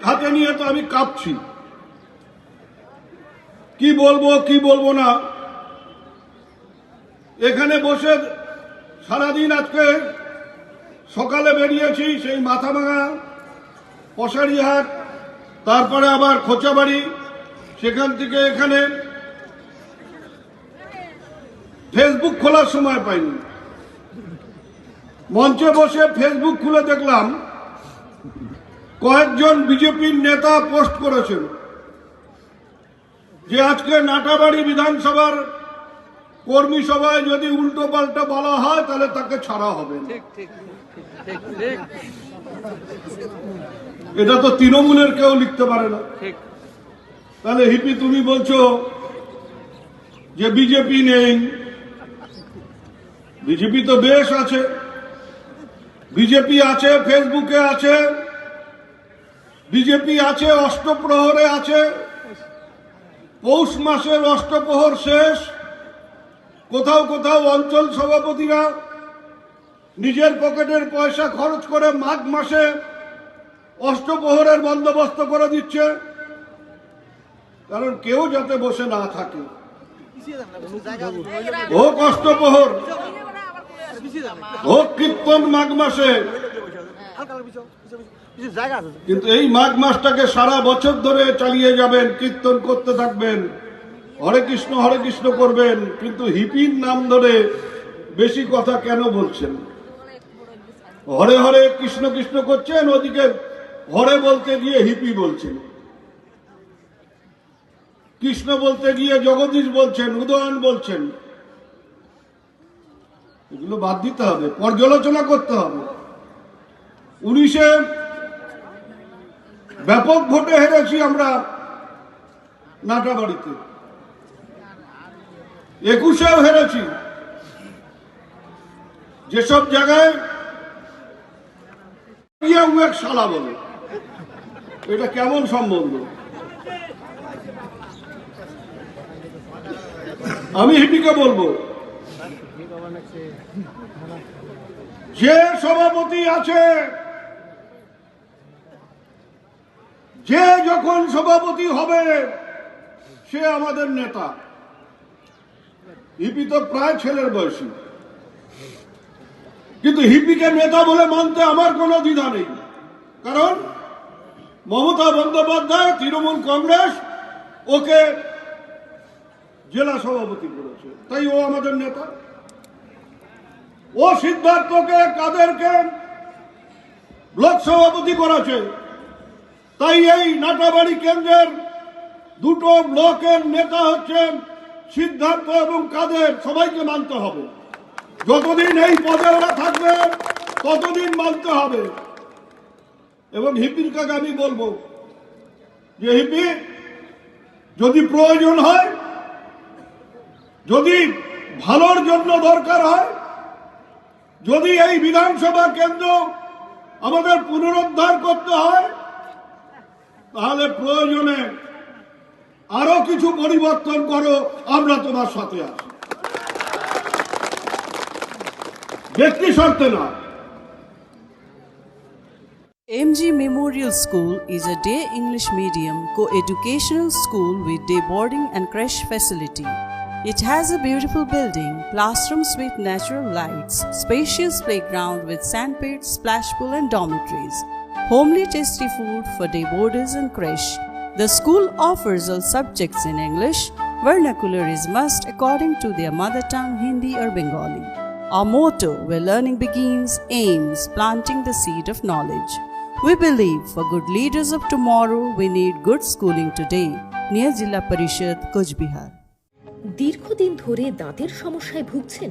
হাতে নিয়ে তো আমি কাঁপছি। কি বলব কি বলব না? এখানে বসে সারাদিন আজকে সকালে বেরিয়েছি সেই মাথা ভাঙা পশারিহাট, তারপরে আবার খোঁচাবাড়ি, সেখান থেকে এখানে ফেসবুক খোলার সময় পাইনি। মঞ্চে বসে ফেসবুক খুলে দেখলাম কয়েকজন বিজেপির নেতা পোস্ট করেছেন যে আজকে নাটাবাড়ি বিধানসভার কর্মী সভায় যদি উল্টো পাল্টা বলা হয় তাহলে তাকে ছাড়া হবে এটা তো তৃণমূলের কেউ লিখতে পারে না। তাহলে হিপি তুমি বলছো যে বিজেপি নেই। বিজেপি তো বেশ আছে। বিজেপি আছে ফেসবুকে আছে। বিজেপি আছে, অষ্টপ্রহরে আছে। পৌষ মাসের অষ্টপ্রহর শেষ। কোথাও কোথাও অঞ্চল সভাপতিরা নিজের পকেটের পয়সা খরচ করে মাঘ মাসে অষ্টপ্রহরের বন্দোবস্ত করে দিচ্ছে। কারণ কেউ যাতে বসে না থাকে। হোক অষ্টপ্রহর। হোক কীর্তন মাঘ মাসে। জায়গা আছে? কিন্তু এই মাঘ মাসটাকে সারা বছর ধরে চালিয়ে যাবেন, কীর্তন করতে থাকবেন, হরে কৃষ্ণ হরে কৃষ্ণ করবেন, কিন্তু হিপির নাম ধরে বেশি কথা কেন বলছেন? হরে হরে কৃষ্ণ কৃষ্ণ করছেন, ওদিকে হরে বলতে গিয়ে হিপি বলছেন। কৃষ্ণ বলতে গিয়ে জগদীশ বলছেন, উদয়ন বলছেন। এগুলো বাদ দিতে হবে, পর্যালোচনা করতে হবে। উনিশে ব্যাপক ভোটে হেরেছি আমরা নাটাবাড়িতে একুশেও হেরেছি। যেসব জায়গায় ইয়ে শালা বলে, এটা কেমন সম্বন্ধ? আমি হিপিকে বলব, যে সভাপতি আছে যে যখন সভাপতি হবে, সে আমাদের নেতা। হিপি তো প্রায় ছেলের বয়সী। কিন্তু হিপিকে নেতা বলে মানতে আমার কোনো দ্বিধা নেই। কারণ মমতা বন্দ্যোপাধ্যায়, তৃণমূল কংগ্রেস, ওকে জেলা সভাপতি করেছে। তাই ও আমাদের নেতা। ও সিদ্ধার্থকে, কাদেরকে ব্লক সভাপতি করেছে। তাই এই নাটাবাড়ি কেন্দ্রের দুটো ব্লকের নেতা হচ্ছেন সিদ্ধার্থ এবং কাদের, সবাইকে মানতে হবে। যতদিন এই পদে ওরা থাকবে, ততদিন মানতে হবে। এবং হিপির কাকে আমি বলব যে, হিপি, যদি প্রয়োজন হয়, যদি ভালোর জন্য দরকার হয়, যদি এই বিধানসভা কেন্দ্র আমাদের পুনরুদ্ধার করতে হয় তাহলে প্রয়োজনে আরও কিছু পরিবর্তন করো আমরা তোমার সাথে আছি ব্যক্তি শর্তে না MG Memorial School is a day English medium co-educational school with day boarding and creche facility. It has a beautiful building, classrooms with natural lights, spacious playground with sandpit, splash pool and dormitories, homely tasty food for day boarders and creche. The school offers all subjects in English. Vernacular is must according to their mother tongue Hindi or Bengali. Our motto, where learning begins, aims planting the seed of knowledge. We believe for good leaders of tomorrow, we need good schooling today. Near Jilla Parishad, Bihar. দীর্ঘদিন ধরে দাঁতের সমস্যায় ভুগছেন